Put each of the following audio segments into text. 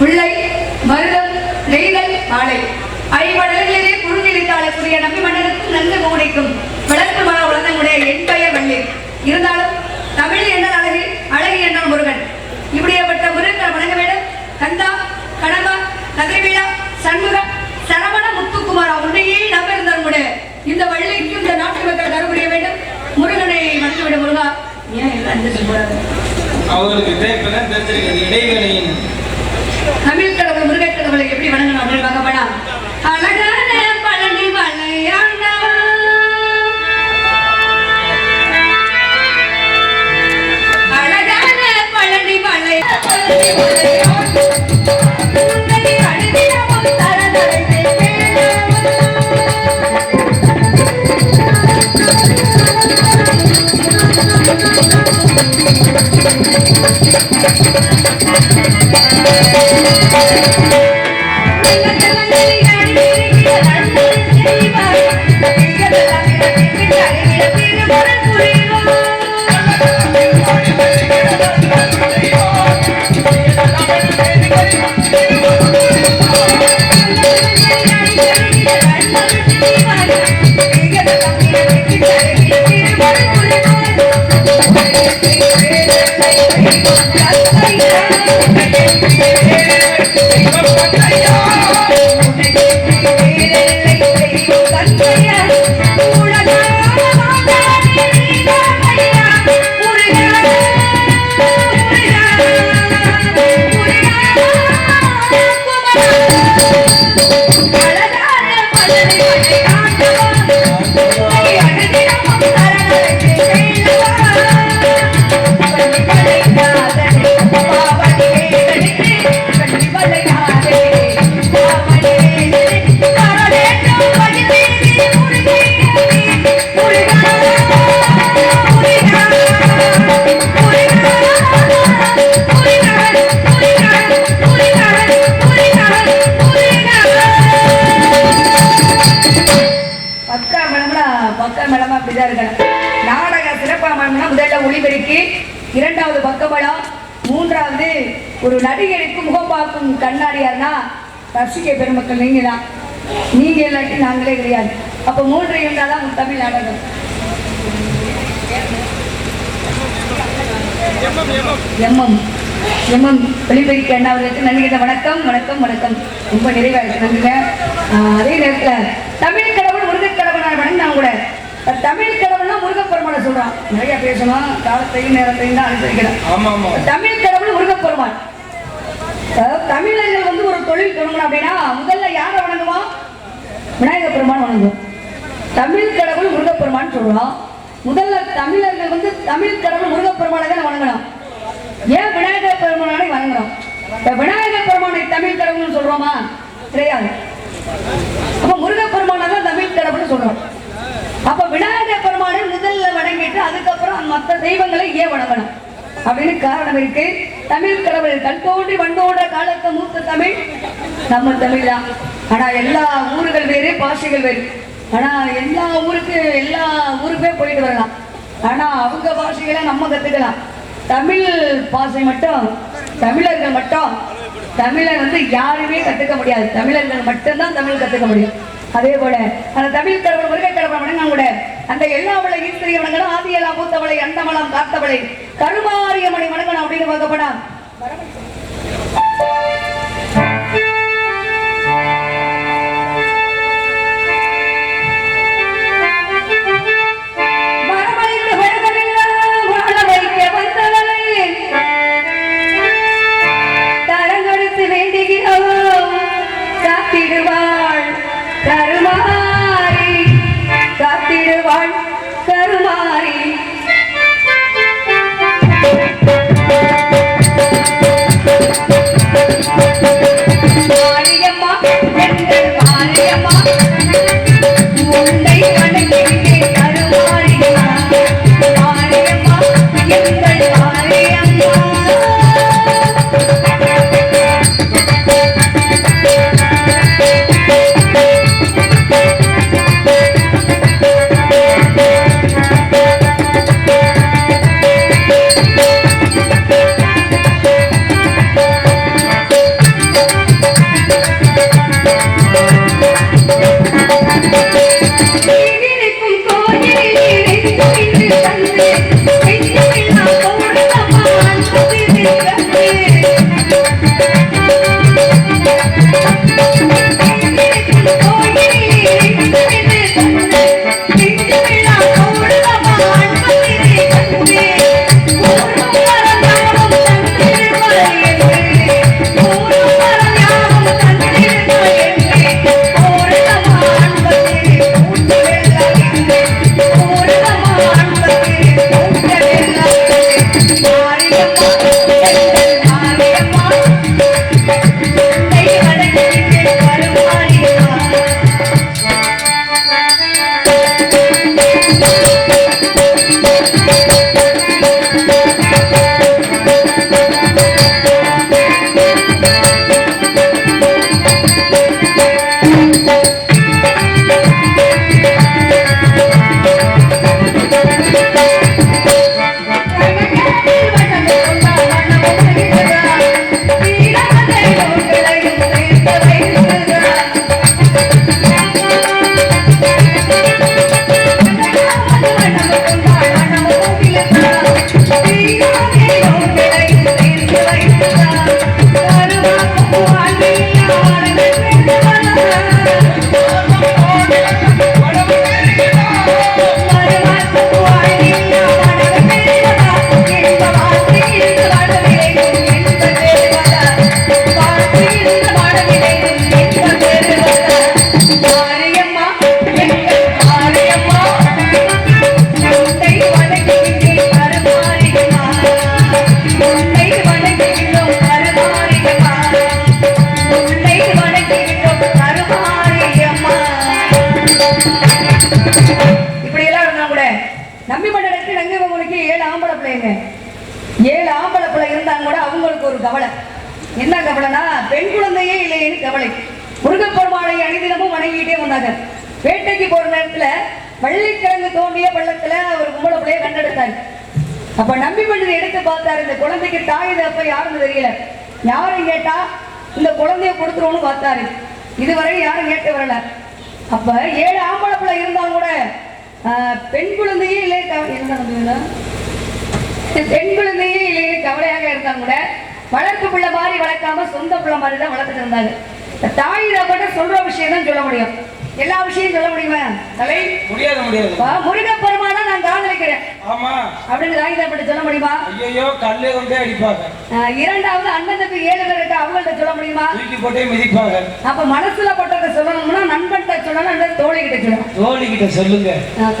முல்லை மருதம் நெய்தல் வாழை ஐவடலிலே குறுநிலைத்தாளக்கூடிய நம்பி மன்னருக்கு நன்கு மூடிக்கும் விளக்கு மர உலகங்களுடைய என் பெயர் வள்ளி. இருந்தாலும் தமிழ் என்ன அழகு அழகு என்ன முருகன். இப்படியப்பட்ட முருகனை வணங்க வேண்டும் கந்தா கணவா நகரிவிழா சண்முக சரவண முத்துக்குமாரா உன்னையே நம்பியிருந்தவர்களுடைய இந்த வள்ளிக்கும் இந்த நாட்டு மக்கள் கருபுரிய வேண்டும். முருகனை வணங்கிவிட முருகா. ஏன் எல்லாம் அஞ்சு போறாரு அவங்களுக்கு இடைவெளியின் தமிழ் கடவுள் முருகை கடவுளை எப்படி வணங்கணும் அப்படின்னு பார்க்க அழகா ரசிக பெருமக்கள் நீங்க தான் நீங்க இல்லாட்டி நாங்களே கிடையாது. அப்ப மூன்று இருந்தாதான் உங்க தமிழ் நாடகம். எம்எம். எம்எம். ஒளிபெருக்கி அண்ணா அவர்களுக்கு நன்றிகிட்ட வணக்கம் வணக்கம் வணக்கம். ரொம்ப நிறைவா இருக்கு நன்றிங்க அதே நேரத்துல தமிழ் கடவுள் முருகக் கடவுள் வணங்கினாங்க கூட. இப்ப தமிழ் கடவுள்னா முருகப்பெருமானை சொல்றான். நிறைய பேசணும் காலத்தையும் நேரத்தையும் தான் அனுசரிக்கிறேன் தமிழ் கடவுள் முருகப்பெருமான் தமிழர்கள் வந்து ஒரு தொழில் தொடங்கணும் அப்படின்னா முதல்ல யாரை வணங்குவோம்? விநாயகர் பெருமான் வணங்குவோம். தமிழ் கடவுள் முருகப்பெருமான் சொல்றோம். முதல்ல தமிழர்கள் வந்து தமிழ் கடவுள் முருகப்பெருமானை தான் வணங்கணும். ஏன் விநாயகர் பெருமானை வணங்குறோம் விநாயகர் பெருமானை தமிழ் கடவுள்னு சொல்றோமா? கிடையாது. அப்ப முருகப்பெருமானை தான் தமிழ் கடவுள்னு சொல்றோம். அப்ப விநாயகர் பெருமானை முதல்ல வணங்கிட்டு அதுக்கப்புறம் மற்ற தெய்வங்களை ஏன் வணங்கணும்? அப்படின்னு காரணம் இருக்கு. தமிழ் கடவுள் கண் தோன்றி வண்டோட காலத்தை மூத்த தமிழ். நம்ம தமிழ் தான். ஆனா எல்லா ஊர்கள் வேறு பாஷைகள் வேறு. ஆனா எல்லா ஊருக்கு எல்லா ஊருக்குமே போயிட்டு வரலாம். ஆனா அவங்க பாஷைகளை நம்ம கத்துக்கலாம். தமிழ் பாஷை மட்டும் தமிழர்கள் மட்டும் தமிழை வந்து யாருமே கத்துக்க முடியாது. தமிழர்கள் மட்டும்தான் தமிழ் கத்துக்க முடியும். அதே போல அந்த தமிழ் கடவுள் முருகை கடவுள் வணங்கம் கூட. அந்த எல்லா எல்லாவளை ஈஸ்வரிய ஆதி ஆதியலா மூத்தவளை அண்டமலம் காத்தவளை தருமாரியம்மனை வணங்கணும் அப்படின்னு பார்க்கப்படா நம்பி மண்டலத்துக்கு நங்கை ஏழு ஆம்பளை பிள்ளைங்க. ஏழு ஆம்பளை பிள்ளை இருந்தாங்க கூட அவங்களுக்கு ஒரு கவலை. என்ன கவலைனா பெண் குழந்தையே இல்லையேன்னு கவலை. முருகப்பெருமாளை அணிதினமும் வணங்கிட்டே வந்தாங்க. வேட்டைக்கு போற நேரத்துல வள்ளிக்கிழங்கு தோண்டிய பள்ளத்துல ஒரு கும்பல பிள்ளைய கண்டெடுத்தாரு. அப்ப நம்பி பண்ணதை எடுத்து பார்த்தாரு இந்த குழந்தைக்கு தாய் தப்ப யாருன்னு தெரியல. யாரும் கேட்டா இந்த குழந்தைய கொடுத்துருவோம்னு பார்த்தாரு. இதுவரை யாரும் கேட்டு வரல. அப்ப ஏழு ஆம்பளை பிள்ளை இருந்தாலும் கூட பெண் குழந்தையே இல்லை கவலை என்ன பெண் குழந்தையே இல்லையே கவலையாக இருந்தாங்க கூட வளர்ப்பு பிள்ளை மாதிரி வளர்க்காம சொந்த பிள்ளை மாதிரி தான் வளர்த்துட்டு இருந்தாங்க. தாயிட கூட சொல்ற விஷயம் தான் சொல்ல முடியும். எல்லா விஷயம் சொல்ல முடியுமா? தலை? முடியாது முடியாது. வா, முருகப்பெருமானா நான் காதலிக்கிறேன் ஆமா. அப்படின்னு தாய் தகப்பட்ட சொல்ல முடியுமா? ஐயோ கல்லே கொண்டே அடிப்பாங்க. இரண்டாவது அண்ணன் தம்பி ஏழு பேர் இருக்கா அவங்கள்ட்ட சொல்ல முடியுமா? தூக்கி போட்டே மிதிப்பாங்க. அப்ப மனசுல பட்டதை சொல்லணும்னா நண்பன்கிட்ட சொல்லணும் இல்லை தோழிகிட்ட சொல்லணும்? தோழி கிட்ட சொல்லுங்க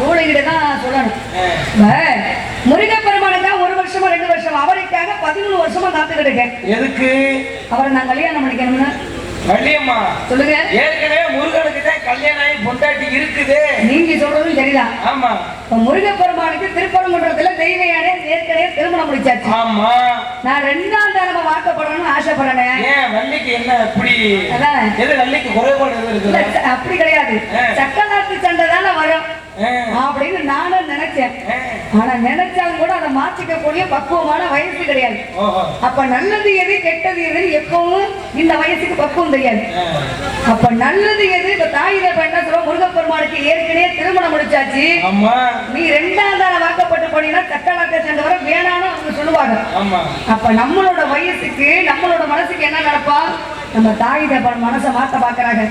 தோழிகிட்ட தான் சொல்லணும். ஆ. இப்ப முருகப்பெருமானுக்கா ஒரு வருஷமா ரெண்டு வருஷம் அவருக்காக பதிமூணு வருஷமா காத்துக்கிட்டு இருக்கேன். எதுக்கு? அவரை நான் கல்யாணம் பண்ணிக்கணும்னா. வள்ளியம்மா சொல்லுங்க. ஏற்கனவே முருகனுக்கு தான் கல்யாணம் ஆகி பொண்டாட்டி இருக்குது. நீங்க சொல்றதும் சரிதான். ஆமா. இப்ப முருகப்பெருமானுக்கு திருப்பரங்குன்றத்துல தெய்வ யானை ஏற்கனவே திருமணம் முடிச்சாச்சு. ஆமா. நான் ரெண்டாம் தடவை வாக்கப்படணும்னு ஆசைப்படுறேன். ஏன் வள்ளிக்கு என்ன அப்படி எது வள்ளிக்கு குறைபாடு எது அப்படி கிடையாது. சக்கராத்து சண்டை தானே வரும். அப்படின்னு நானும் நினைச்சேன். ஆனா நினைச்சாலும் கூட அதை மாற்றிக்க கூடிய பக்குவமான வயசு கிடையாது. அப்ப நல்லது எது கெட்டது எதுன்னு எப்பவும் இந்த வயசுக்கு பக்குவம் தெரியாது. அப்ப நல்லது எது இப்ப தாய் என்ன சொல்றோம் முருகப்பெருமானுக்கு ஏற்கனவே திருமணம் முடிச்சாச்சு. நீ ரெண்டாம் தான வாக்கப்பட்டு போனீங்கன்னா சக்கலாக்க சென்றவரை வேணான்னு அவங்க சொல்லுவாங்க. அப்ப நம்மளோட வயசுக்கு நம்மளோட மனசுக்கு என்ன நடப்பா? நம்ம தாய் தகப்பன் மனசை மாத்த பாக்குறாங்க.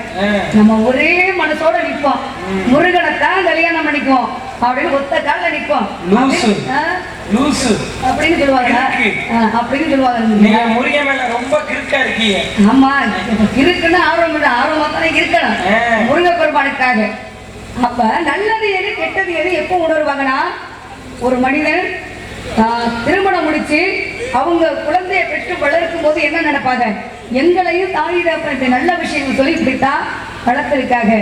நம்ம ஒரே மனசோட நிப்போம். முருகனை தான் கல்யாணம் பண்ணிக்குவோம். அப்படின்னு ஒத்த கால நிப்போம். லூசு. அப்படின்னு சொல்லுவாங்க. அப்படின்னு சொல்லுவாங்க. நீங்க முருகன் மேல ரொம்ப கிறுக்கா இருக்கீங்க. ஆமா. இருக்குன்னு ஆர்வம் ஆர்வமா தானே இருக்கணும். ஆ. முருகப்பெருமானுக்காக அப்ப நல்லது எது கெட்டது எது எப்போ உணர்வாங்கன்னா ஒரு மனிதன் திருமணம் முடிச்சு அவங்க குழந்தையை பெற்று வளர்க்கும் போது என்ன நினைப்பாங்க? எங்களையும் தாய் நல்ல விஷயங்கள் சொல்லி இப்படித்தான் வளர்த்திருக்காங்க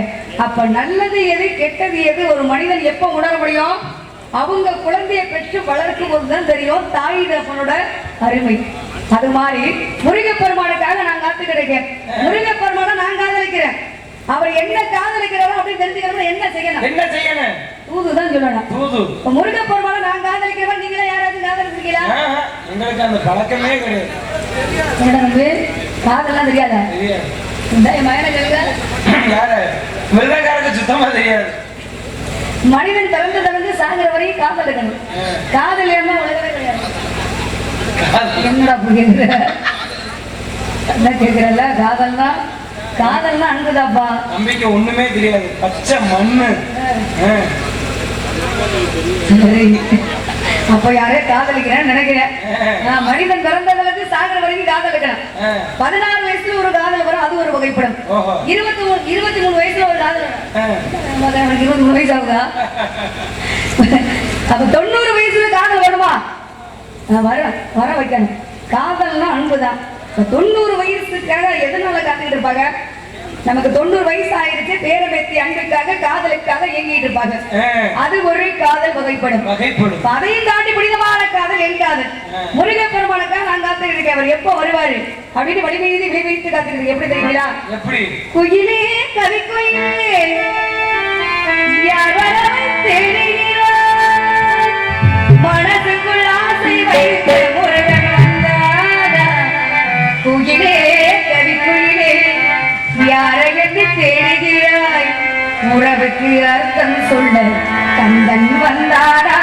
அப்ப நல்லது எது கெட்டது எது ஒரு மனிதன் எப்போ உணர முடியும்? அவங்க குழந்தையை பெற்று வளர்க்கும் போது தான் தெரியும் தாய் தகப்பனோட அருமை. அது மாதிரி முருகப்பெருமானுக்காக நான் காத்துக்கிட்டு இருக்கேன். முருகப்பெருமானை நான் காதலிக்கிறேன். அவர் என்ன காதலிக்கிறாரோ அப்படின்னு தெரிஞ்சுக்கணும் என்ன செய்யணும்? என்ன செய்யணும்? தூதுதான் சொல்லணும். தூது. இப்ப முருகப்பெருமானை நான் காதலிக்கிறவன் நீங்களே யாராவது காதலிச்சிருக்கீங்களா ஆஹா, எங்களுக்கு அந்த பழக்கமே கிடையாது. காதெல்லாம் தெரியாதா? மிருதக்காரருக்கு சுத்தமா தெரியாது. மனிதன் பிறந்து பிறந்து சாகிற வரையும் காதல் இருக்கணும். காதல் இருந்தா உலகமே என்ன கேக்குறல்ல? காதல்னா காதல்னா அன்புதாப்பா. நம்பிக்கை ஒண்ணுமே தெரியாது. பச்சை மண்ணு. சரி. அப்ப யாரையோ காதலிக்கிறேன்னு நினைக்கிறேன் நான் மனிதன் பிறந்ததுலேருந்து சாகிற வரைக்கும் காதலிக்கிறேன். பதினாறு வயசுல ஒரு காதல் வரும் அது ஒரு வகைப்படும் இருபத்தி மூணு இருபத்தி மூணு வயசுல ஒரு காதல் இருபத்தி மூணு வயசு ஆகுதா? அப்ப தொண்ணூறு வயசுல காதல் வருமா? வர வர வைக்கணும். காதல்னா அன்புதான். தொண்ணூறு வயசுக்காக எதனால காத்துக்கிட்டு இருப்பாங்க? நமக்கு தொண்ணூறு வயசு ஆயிருச்சு பேரபேத்தி அன்புக்காக காதலுக்காக இயங்கிட்டு இருப்பாங்க. அது ஒரு காதல் வகைப்படும். வகைப்படும். அதையும் தாண்டி புனிதமான காதல் என் காதல். முருகப்பெருமானுக்காக நான் காத்துக்கிட்டு இருக்கேன் அவர் எப்போ வருவாரு? அப்படின்னு வழி மீதி விழி வைத்து காத்துக்கிட்டு இருக்கேன். எப்படி தெரியுங்களா? எப்படி? குயிலே கவி குயிலே யார் வரவை? மனசுக்குள் ஆசை வைத்து உறவுக்கு அர்த்தம் சொல்ல கந்தன் வந்தானா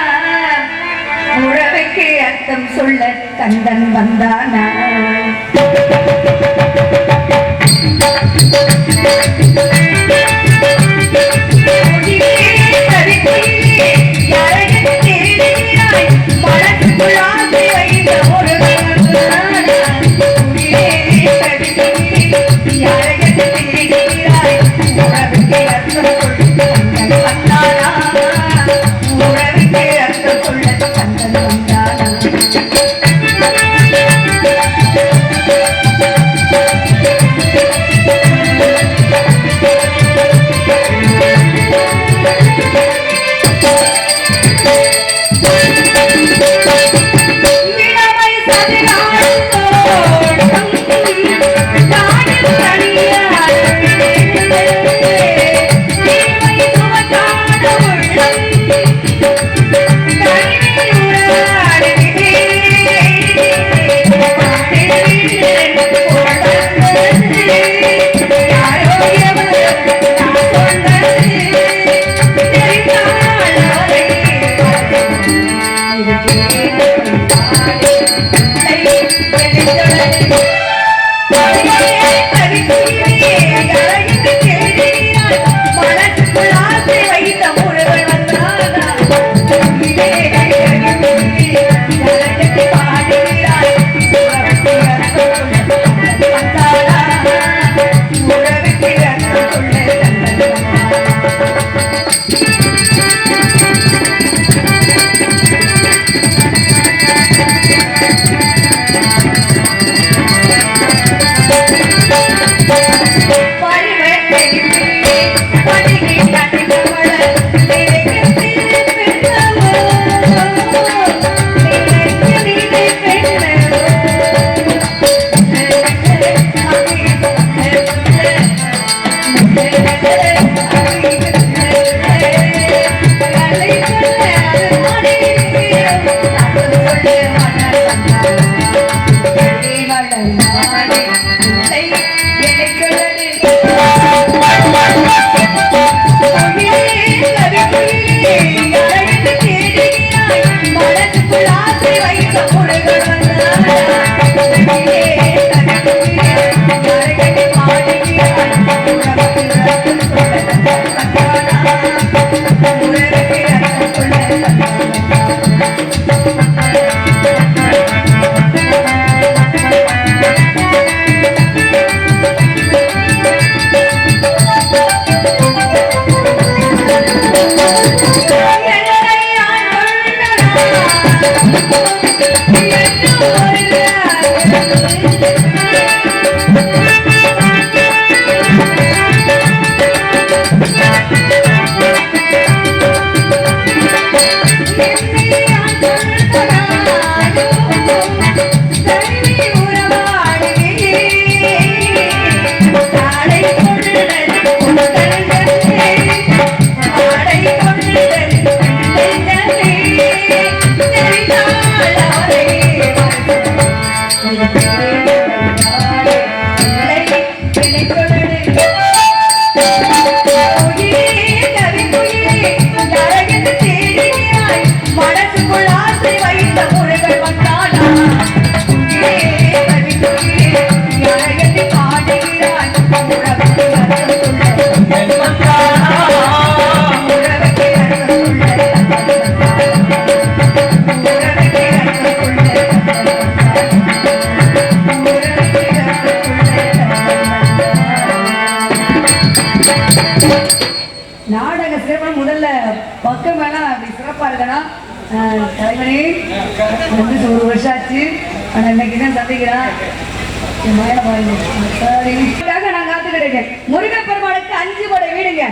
உறவுக்கு அர்த்தம் சொல்ல கந்தன் வந்தானா Thank you. Thank you. மனசுக்குள் தலைவனே வந்து ஒரு வருஷம் ஆச்சு ஆனா இன்னைக்கு தான் சந்திக்கிறான் நான் காத்துக்கிட்டு இருக்கேன் முருகப்பெருமானுக்கு அஞ்சு படை வீடுங்க.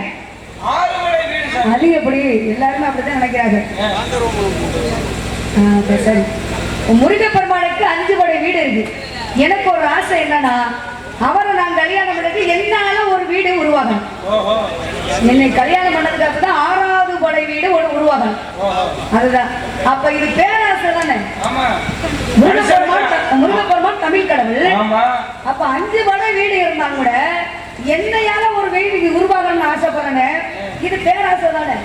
அது எப்படி? எல்லாருமே அப்படித்தான் நினைக்கிறாங்க. சரி முருகப்பெருமானுக்கு அஞ்சு படை வீடு இருக்கு. எனக்கு ஒரு ஆசை என்னன்னா அவரை நான் கல்யாணம் பண்ணது என்னால ஒரு வீடு உருவாகணும். ஓஹோ. என்னை கல்யாணம் பண்ணதுக்காக தான் ஆறாவது படை வீடு ஒரு உருவாகணும். ஓஹோ. அதுதான். அப்ப இது பேராசை தானே? முருகப்பெருமான் முருகப்பெருமான் தமிழ் கடவுள். அப்ப அஞ்சு படை வீடு இருந்தா கூட என்னையால ஒரு இங்க உருவாகணும்னு ஆசைப்படுறேன் இது பேராசை தானே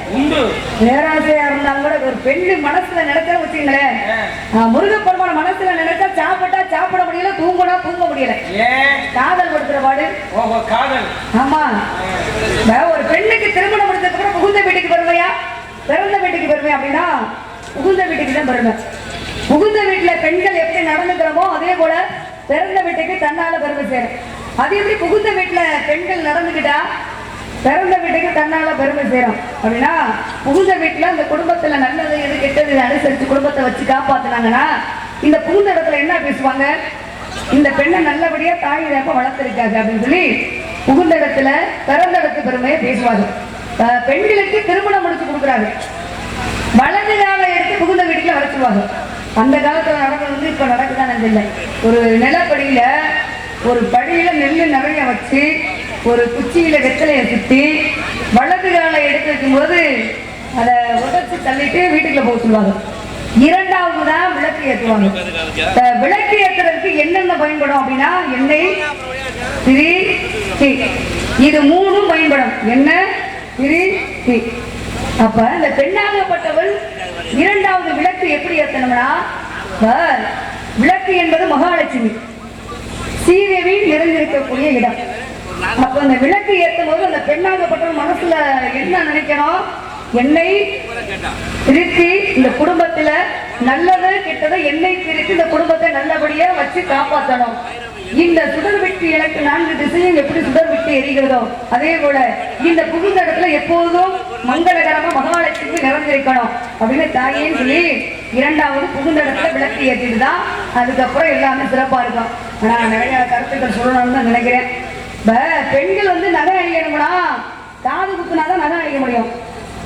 பேராசையா இருந்தாலும் கூட ஒரு பெண்ணு மனசுல நினைச்சா வச்சுங்களேன். முருகப்பெருமான மனசுல நினைச்சா சாப்பிட்டா சாப்பிட முடியல தூங்கினா தூங்க முடியல. காதல் படுத்துற பாடு. காதல். ஆமா. ஒரு பெண்ணுக்கு திருமணம் முடிச்சதுக்கு அப்புறம் புகுந்த வீட்டுக்கு பெருமையா பிறந்த வீட்டுக்கு பெருமை அப்படின்னா புகுந்த வீட்டுக்கு தான் பெருமை புகுந்த வீட்டுல பெண்கள் எப்படி நடந்துக்கிறோமோ அதே போல பிறந்த வீட்டுக்கு தன்னால பெருமை சேரும் அது எப்படி புகுந்த வீட்டுல பெண்கள் நடந்துக்கிட்டா பிறந்த வீட்டுக்கு தன்னால பெருமை சேரும். அப்படின்னா புகுந்த வீட்டுல அந்த குடும்பத்துல நல்லது எது கெட்டது அனுசரிச்சு குடும்பத்தை வச்சு காப்பாத்தினாங்கன்னா இந்த புகுந்த இடத்துல என்ன பேசுவாங்க? இந்த பெண்ணை நல்லபடியா தாய் ரேப்ப வளர்த்திருக்காங்க அப்படின்னு சொல்லி புகுந்த இடத்துல பிறந்த இடத்து பெருமையை பேசுவாங்க. பெண்களுக்கு திருமணம் முடிச்சு கொடுக்குறாங்க வலது காலை எடுத்து புகுந்த வீட்டுல வரைச்சுவாங்க அந்த காலத்துல நடந்தது வந்து இப்ப நடக்குதானு இல்லை ஒரு நிலப்படியில ஒரு படியில நெல்லு நிறைய வச்சு ஒரு குச்சியில வெத்தலையை சுத்தி வலது காலை எடுத்து வைக்கும்போது அதை உதச்சு தள்ளிட்டு வீட்டுக்குள்ள போக சொல்லுவாங்க. இரண்டாவது தான் விளக்கு ஏற்றுவாங்க. விளக்கு ஏற்றுறதுக்கு என்னென்ன பயன்படும் அப்படின்னா எண்ணெய் திரி தீ இது மூணும் பயன்படும். எண்ணெய் திரி தீ அப்ப இந்த பெண்ணாகப்பட்டவள் இரண்டாவது விளக்கு எப்படி ஏற்றணும்னா விளக்கு என்பது மகாலட்சுமி. சீதேவி நிறைந்திருக்கக்கூடிய இடம். அப்ப அந்த விளக்கு ஏற்றும் போது அந்த பெண்ணாகப்பட்ட மனசுல என்ன நினைக்கணும்? என்னை திருத்தி இந்த குடும்பத்துல நல்லது கெட்டது என்னை திருத்தி இந்த குடும்பத்தை நல்லபடியா வச்சு காப்பாற்றணும் இந்த சுடர் விட்டு எனக்கு நான்கு திசையும் எப்படி சுடர் விட்டு எரிகிறதோ அதே போல இந்த புகுந்த இடத்துல எப்போதும் மங்களகரமா மகாலட்சுமி நிறைந்திருக்கணும் அப்படின்னு தாயேன்னு சொல்லி இரண்டாவது புகுந்த இடத்துல விளக்கு ஏற்றிட்டு தான் அதுக்கப்புறம் எல்லாமே சிறப்பா இருக்கும். நான் நிறைய கருத்துக்கள் சொல்லணும்னு தான் நினைக்கிறேன். இப்ப பெண்கள் வந்து நகை அணியணும்னா காது குத்துனாதான் நகை அணிய முடியும்.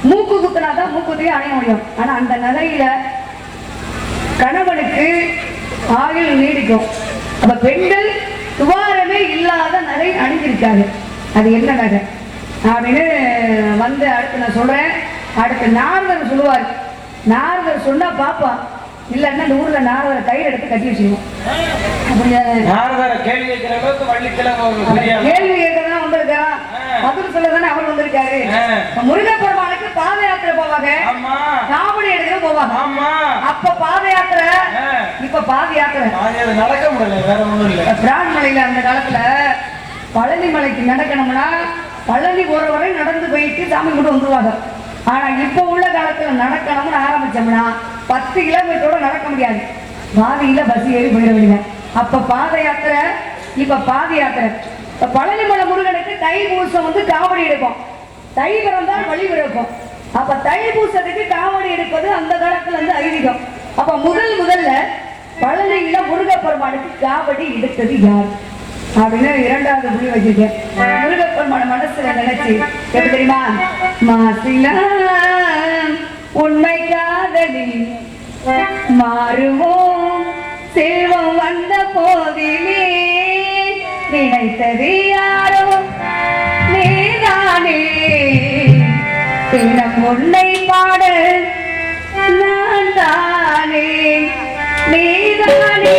மூக்கு குத்துனாதான் மூக்குத்தையும் அணைய முடியும். ஆனா அந்த நகையில கணவனுக்கு ஆயுள் நீடிக்கும். அப்ப பெண்கள் துவாரமே இல்லாத நகை அணிஞ்சிருக்காங்க. அது என்ன நகை? அப்படின்னு வந்து அடுத்து நான் சொல்றேன். அடுத்து நாரதர் சொல்லுவார். நாரதர் சொன்னா பாப்பா. இல்லைன்னா இந்த ஊர்ல நாரதரை கையில் எடுத்து கட்டி வச்சுக்குவோம் கேள்வி ஒரு கேட்கறதா வந்திருக்கான் பதில் சொல்லதானே அவர் வந்திருக்காரு. ஆ. இப்ப முருகப்பெருமானுக்கு பாத யாத்திரை போவாங்க. ஆமா. காவடி எடுக்கிற போவாங்க. ஆமா. அப்ப பாத யாத்திரை. இப்ப பாத யாத்திரை. நடக்க முடியல வேற ஒண்ணும் இல்ல. பிரான்மலையில அந்த காலத்துல பழனி மலைக்கு நடக்கணும்னா பழனி போற வரை நடந்து போயிட்டு சாமி கொண்டு வந்துருவாங்க. ஆனா இப்ப உள்ள காலத்துல நடக்கணும்னு ஆரம்பிச்சோம்னா பத்து கிலோமீட்டரோட நடக்க முடியாது. பாதியில பஸ் ஏறி போயிட வேண்டியது அப்ப பாத யாத்திரை இப்ப பாத யாத்திரை. இப்ப பழனிமலை முருகனுக்கு தை பூசம் வந்து காவடி எடுப்போம். தை பிறந்தால் வழி பிறக்கும் அப்ப தை பூசத்துக்கு காவடி எடுப்பது அந்த காலத்துல இருந்து ஐதீகம். அப்ப முதல் முதல்ல பழனியில முருகப்பெருமானுக்கு காவடி எடுத்தது யார்? அப்படின்னு இரண்டாவது புள்ளி வச்சிருக்கேன் முருகப்பெருமான மனசுல நினைச்சு எப்படி தெரியுமா? மாசிலா உண்மை காதலி மாறுவோம். செல்வம் வந்த போதிலே நினைத்தது யாரோ? நீதானே. பின்னம் உன்னை பாட நான் தானே. நீதானே.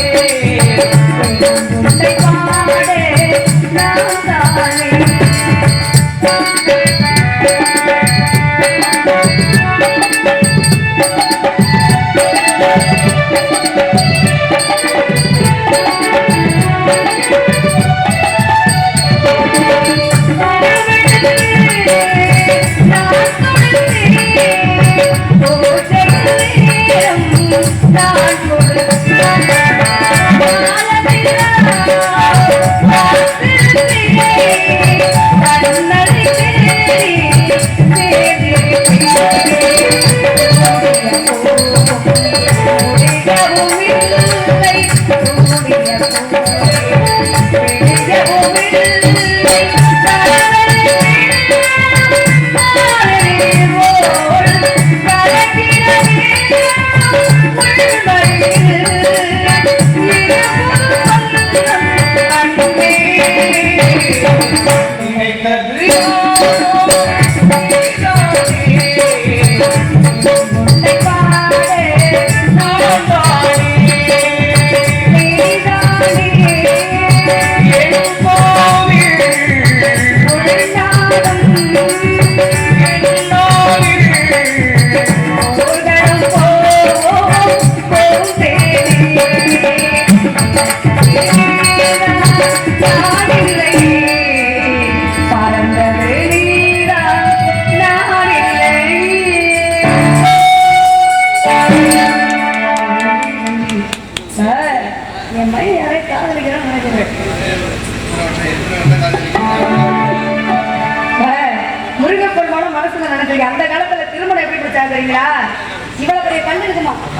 நீதானே. Thank you.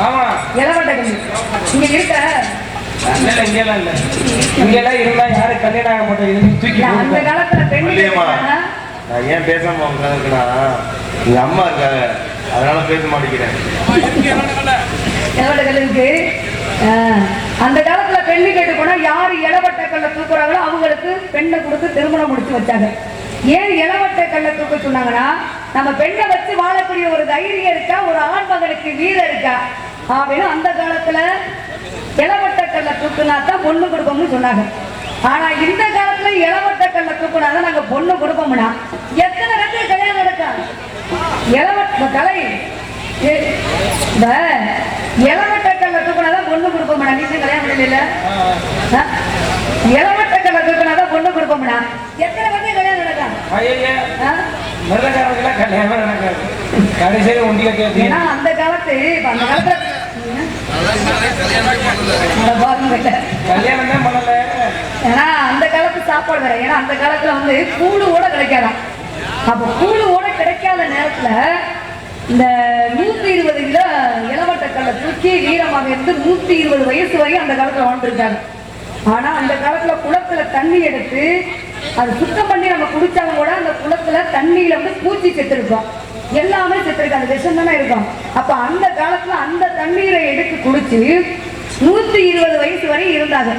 ஆமா. இளவட்ட கண்ணு. இங்க இருக்க இல்ல இங்கெல்லாம் இல்ல. இங்கெல்லாம் இருந்தா யாரும் கல்யாணம் ஆக மாட்டேங்குது தூக்கி நான் அந்த. காலத்துல பெண் வள்ளியம்மா. நான் ஏன் பேசாம உட்காந்துருக்கேன்னா எங்க அம்மா இருக்காங்க அதனால பேச மாட்டேங்கிறேன். இளவட்ட கல்லு இருக்கு. ஆ, அந்த காலத்துல பெண்ணு கேட்டு போனா யாரு இளவட்ட கல்ல தூக்குறாங்களோ அவங்களுக்கு பெண்ணை கொடுத்து திருமணம் முடிச்சு வச்சாங்க. ஏன் இளவட்ட கல்ல தூக்க சொன்னாங்கன்னா நம்ம பெண்ணை வச்சு வாழக்கூடிய ஒரு தைரியம் இருக்கா? ஒரு ஆண் மகனுக்கு வீரம் இருக்கா? அப்படின்னு அந்த காலத்துல இளவட்ட கல்ல தூக்குனா தான் பொண்ணு கொடுப்போம்னு சொன்னாங்க. ஆனா இந்த காலத்துல இளவட்ட கல்ல தூக்குனா தான் நாங்க பொண்ணு கொடுப்போம்னா. எத்தனை இடத்துல கல்யாணம் நடக்கா? இளவட்ட கலை இந்த இளவட்டக்கல்ல தூக்குனாதான் பொண்ணு கொடுப்போம்டா நீங்க கல்யாணம் பண்ணல இளவட்டக்கல்ல தூக்குனாதான் பொண்ணு கொடுப்போம்டா எத்தனை வந்து கல்யாணம்? மிருதக்காரங்களுக்கெல்லாம் கல்யாணம் நடக்காது. கடைசியில அந்த காலத்து அந்த காலத்துல அட பாருங்க. கல்யாணம் தான் பண்ணல ஏன்னா அந்த காலத்து சாப்பாடு வேற. ஏன்னா அந்த காலத்துல வந்து கூழு கூட கிடைக்காதான் அப்ப கூழு கூட கிடைக்காத நேரத்துல இந்த நூத்தி இருபது கிலோ இளவட்டக்கல்ல தூக்கி வீரமாக இருந்து நூத்தி இருபது வயசு வரையும் அந்த காலத்துல வாழ்ந்துருக்காங்க. ஆனா அந்த காலத்துல குளத்துல தண்ணி எடுத்து அதை சுத்தம் பண்ணி நம்ம குடிச்சாலும் கூட அந்த குளத்துல தண்ணியில வந்து பூச்சி செத்துருக்கும். எல்லாமே செத்து இருக்கு அந்த விஷம் தானே இருக்கும். அப்ப அந்த காலத்துல அந்த தண்ணீரை எடுத்து குடிச்சு நூத்தி இருபது வயசு வரை இருந்தாங்க.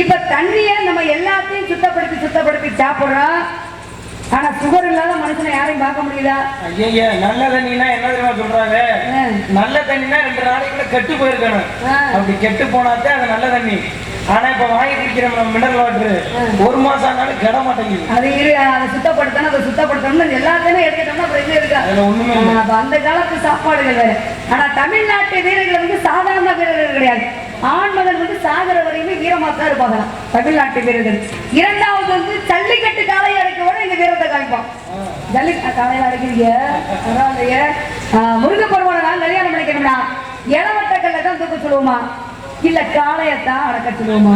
இப்ப தண்ணிய நம்ம எல்லாத்தையும் சுத்தப்படுத்தி சுத்தப்படுத்தி சாப்பிடுறோம் ஆனா சுகர் இல்லாத மனுஷனை யாரையும் பார்க்க முடியுதா? ஐயய்ய நல்ல தண்ணினா என்ன தெரியுமா சொல்றாங்க. நல்ல தண்ணினா ரெண்டு நாளைக்குள்ள கெட்டு போயிருக்கணும். அப்படி கெட்டு போனாதான் அது நல்ல தண்ணி. ஆனா இப்ப வாங்கி குடிக்கிற மினரல் வாட்டர் ஒரு மாசம் ஆனாலும் கெட மாட்டேங்குது. அது இரு அதை சுத்தப்படுத்தணும் அதை சுத்தப்படுத்தணும் எல்லாத்தையுமே எடுத்துட்டோம்னா அப்புறம் எங்க இருக்கா அந்த காலத்து சாப்பாடுகள் வேற. ஆனா தமிழ்நாட்டு வீரர்கள் வந்து சாதாரண வீரர்கள் கிடையாது. ஆண்மகன் வந்து சாகர வரையுமே வீரமா தான் இருப்பாங்க. தமிழ்நாட்டு வீரர்கள். இரண்டாவது வந்து ஜல்லிக்கட்டு காளையா இருக்கோட இந்த வீரத்தை காமிப்பான். ஜல்லி காளையில அடைக்கிறீங்க. முருகப்பெருமானை நான் கல்யாணம் பண்ணிக்கணும்னா இளவட்ட கல்ல தான் தூக்க சொல்லுவோமா? இல்ல காளையத்தான் அடக்க சொல்லுவோமா